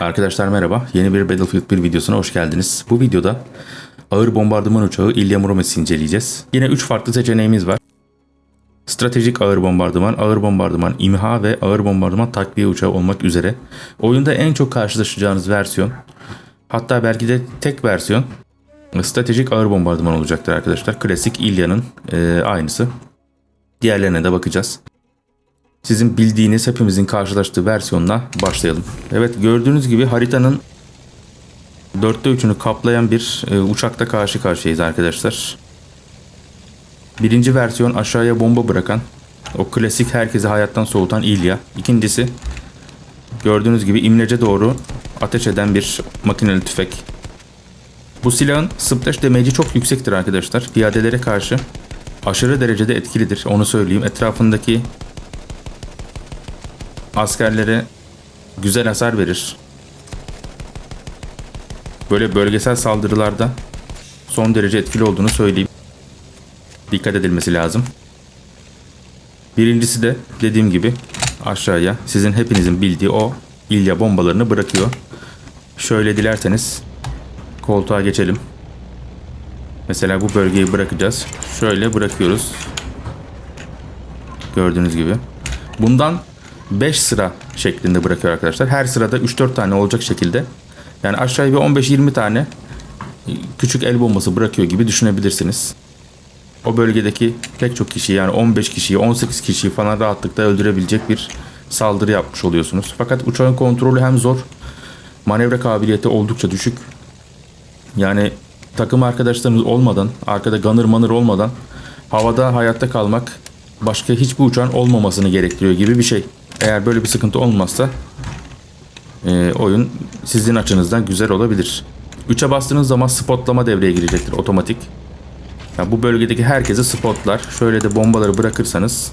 Arkadaşlar merhaba. Yeni bir Battlefield 1 videosuna hoş geldiniz. Bu videoda ağır bombardıman uçağı Ilya Muromets'i inceleyeceğiz. Yine 3 farklı seçeneğimiz var. Stratejik ağır bombardıman, ağır bombardıman imha ve ağır bombardıman takviye uçağı olmak üzere. Oyunda en çok karşılaşacağınız versiyon, hatta belki de tek versiyon stratejik ağır bombardıman olacaktır arkadaşlar. Klasik İlya'nın e, aynısı. Diğerlerine de bakacağız. Sizin bildiğiniz hepimizin karşılaştığı versiyonla başlayalım. Evet gördüğünüz gibi haritanın dörtte üçünü kaplayan bir e, uçakta karşı karşıyayız arkadaşlar. Birinci versiyon aşağıya bomba bırakan o klasik herkesi hayattan soğutan İlya. İkincisi gördüğünüz gibi imlece doğru ateş eden bir makineli tüfek. Bu silahın splash damage'i çok yüksektir arkadaşlar. Piyadelere karşı aşırı derecede etkilidir. Onu söyleyeyim. Etrafındaki askerlere güzel hasar verir. Böyle bölgesel saldırılarda son derece etkili olduğunu söyleyeyim. Dikkat edilmesi lazım. Birincisi de dediğim gibi aşağıya sizin hepinizin bildiği o ilya bombalarını bırakıyor. Şöyle dilerseniz koltuğa geçelim. Mesela bu bölgeyi bırakacağız. Şöyle bırakıyoruz. Gördüğünüz gibi. Bundan 5 sıra şeklinde bırakıyor arkadaşlar. Her sırada 3-4 tane olacak şekilde. Yani aşağıya bir 15-20 tane küçük el bombası bırakıyor gibi düşünebilirsiniz. O bölgedeki pek çok kişiyi yani 15 kişiyi 18 kişiyi falan rahatlıkla öldürebilecek bir saldırı yapmış oluyorsunuz. Fakat uçağın kontrolü hem zor manevra kabiliyeti oldukça düşük. Yani takım arkadaşlarınız olmadan arkada gunner manır olmadan havada hayatta kalmak başka hiçbir uçağın olmamasını gerektiriyor gibi bir şey. Eğer böyle bir sıkıntı olmazsa e, oyun sizin açınızdan güzel olabilir. 3'e bastığınız zaman spotlama devreye girecektir otomatik. Yani bu bölgedeki herkesi spotlar. Şöyle de bombaları bırakırsanız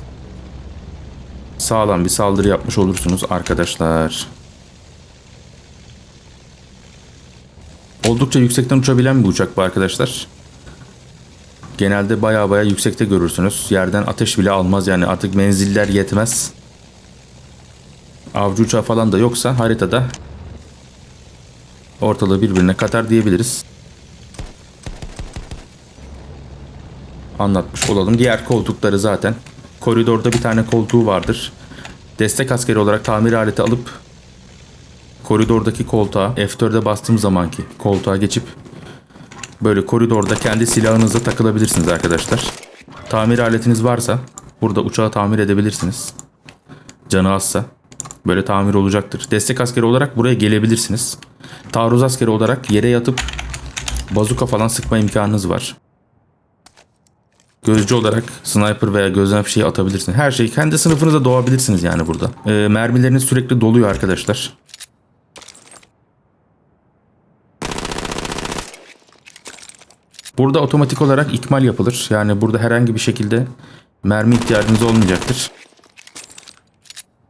sağlam bir saldırı yapmış olursunuz arkadaşlar. Oldukça yüksekten uçabilen bir uçak bu arkadaşlar. Genelde baya baya yüksekte görürsünüz. Yerden ateş bile almaz yani artık menziller yetmez avcı uçağı falan da yoksa haritada ortalığı birbirine katar diyebiliriz. Anlatmış olalım. Diğer koltukları zaten koridorda bir tane koltuğu vardır. Destek askeri olarak tamir aleti alıp koridordaki koltuğa F4'e bastığım zamanki koltuğa geçip böyle koridorda kendi silahınızla takılabilirsiniz arkadaşlar. Tamir aletiniz varsa burada uçağı tamir edebilirsiniz. Canı azsa böyle tamir olacaktır. Destek askeri olarak buraya gelebilirsiniz. Taarruz askeri olarak yere yatıp bazuka falan sıkma imkanınız var. Gözcü olarak sniper veya gözlem bir şey atabilirsiniz. Her şeyi kendi sınıfınıza doğabilirsiniz yani burada. E, mermileriniz sürekli doluyor arkadaşlar. Burada otomatik olarak ikmal yapılır. Yani burada herhangi bir şekilde mermi ihtiyacınız olmayacaktır.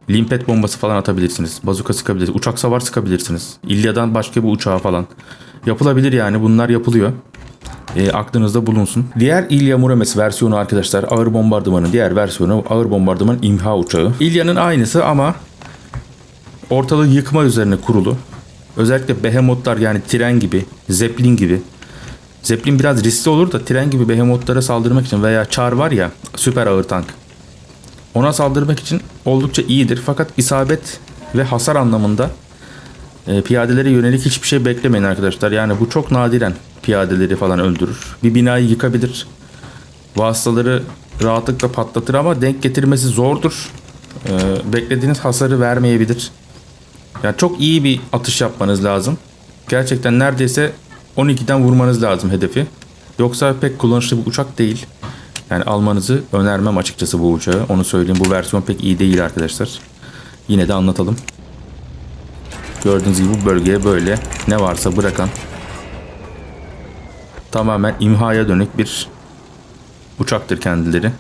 Limpet bombası falan atabilirsiniz. Bazuka sıkabilirsiniz. Uçak savar sıkabilirsiniz. İlya'dan başka bir uçağa falan. Yapılabilir yani bunlar yapılıyor. E, aklınızda bulunsun. Diğer İlya Murames versiyonu arkadaşlar ağır bombardımanın diğer versiyonu ağır bombardıman imha uçağı. İlya'nın aynısı ama ortalığı yıkma üzerine kurulu. Özellikle behemotlar yani tren gibi, zeppelin gibi. Zeppelin biraz riskli olur da tren gibi behemotlara saldırmak için veya çar var ya süper ağır tank. Ona saldırmak için oldukça iyidir. Fakat isabet ve hasar anlamında e, piyadelere yönelik hiçbir şey beklemeyin arkadaşlar. Yani bu çok nadiren piyadeleri falan öldürür. Bir binayı yıkabilir. Vasıtaları rahatlıkla patlatır ama denk getirmesi zordur. E, beklediğiniz hasarı vermeyebilir. Yani çok iyi bir atış yapmanız lazım. Gerçekten neredeyse 12'den vurmanız lazım hedefi. Yoksa pek kullanışlı bir uçak değil. Yani almanızı önermem açıkçası bu uçağı. Onu söyleyeyim. Bu versiyon pek iyi değil arkadaşlar. Yine de anlatalım. Gördüğünüz gibi bu bölgeye böyle ne varsa bırakan tamamen imhaya dönük bir uçaktır kendileri.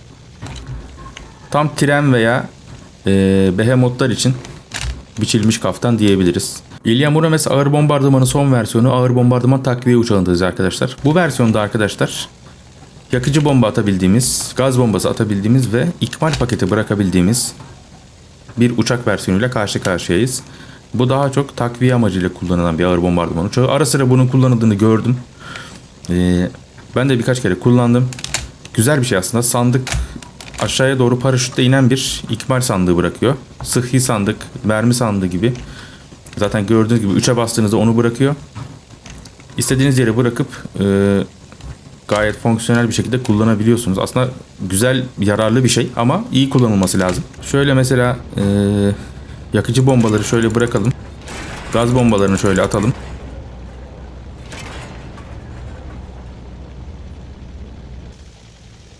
Tam tren veya e, behemotlar için biçilmiş kaftan diyebiliriz. İlya Murames ağır bombardımanın son versiyonu ağır bombardıman takviye uçağındayız arkadaşlar. Bu versiyonda arkadaşlar yakıcı bomba atabildiğimiz, gaz bombası atabildiğimiz ve ikmal paketi bırakabildiğimiz bir uçak versiyonuyla karşı karşıyayız. Bu daha çok takviye amacıyla kullanılan bir ağır bombardıman uçağı. Ara sıra bunun kullanıldığını gördüm. Ee, ben de birkaç kere kullandım. Güzel bir şey aslında. Sandık aşağıya doğru paraşütle inen bir ikmal sandığı bırakıyor. Sıhhi sandık, mermi sandığı gibi. Zaten gördüğünüz gibi 3'e bastığınızda onu bırakıyor. İstediğiniz yere bırakıp e, gayet fonksiyonel bir şekilde kullanabiliyorsunuz. Aslında güzel, yararlı bir şey ama iyi kullanılması lazım. Şöyle mesela e, yakıcı bombaları şöyle bırakalım. Gaz bombalarını şöyle atalım.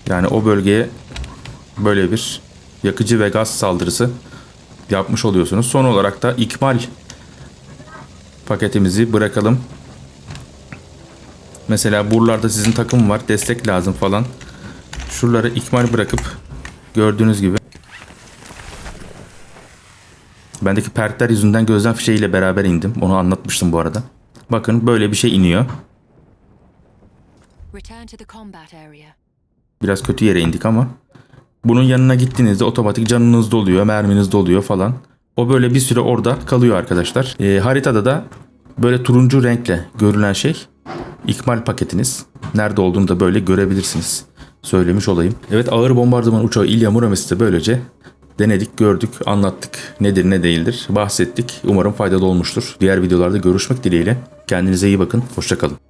Yani o bölgeye böyle bir yakıcı ve gaz saldırısı yapmış oluyorsunuz. Son olarak da ikmal paketimizi bırakalım. Mesela buralarda sizin takım var, destek lazım falan. Şuraları ikmal bırakıp gördüğünüz gibi bendeki perkler yüzünden gözlem fişeğiyle beraber indim. Onu anlatmıştım bu arada. Bakın böyle bir şey iniyor. Biraz kötü yere indik ama. Bunun yanına gittiğinizde otomatik canınız doluyor, merminiz doluyor falan. O böyle bir süre orada kalıyor arkadaşlar. Ee, haritada da böyle turuncu renkle görülen şey ikmal paketiniz. Nerede olduğunu da böyle görebilirsiniz. Söylemiş olayım. Evet ağır bombardıman uçağı İlya Muromets'i de böylece denedik, gördük, anlattık. Nedir ne değildir bahsettik. Umarım faydalı olmuştur. Diğer videolarda görüşmek dileğiyle. Kendinize iyi bakın. Hoşçakalın.